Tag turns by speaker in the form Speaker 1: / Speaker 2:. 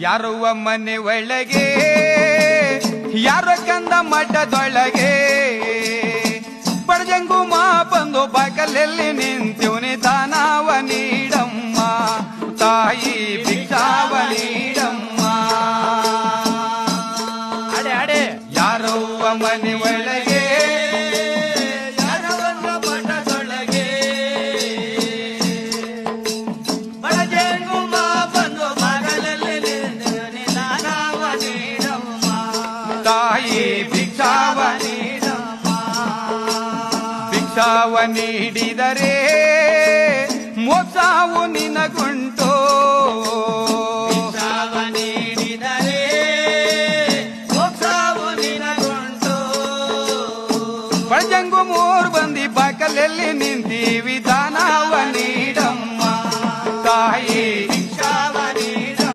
Speaker 1: ಯಾರುವ ಮನೆ ಒಳಗೆ ಯಾರ ಕಂದ ಮಠದೊಳಗೆ. ಬಡಜಂಗು ಮಾ ಬಂದು ಬಾಕಲಲ್ಲಿ ನಿಂತಿವನಿ ದಾನವ ನೀಡಮ್ಮ ತಾಯಿ ಭಿಕ್ಷಾವ ನೀಡಮ್ಮ.
Speaker 2: ಅಡೆ ಅಡೆ
Speaker 1: ಯಾರವ್ವ ಮನೆ ಒಳಗೆ ಈ ಭಿಕ್ಷಾವ ಭಿಕ್ಷಾವ ನೀಡಿದರೆ ಮೊಸಾವು ನಿನ್ನ ಗುಂಟು ಕಾವ ನೀಡಿದರೆ ಮೊಸಾವು ನಿನ್ನ ಗುಂಟು ಮೂರು ಬಂದಿ ಬಾಕಲ್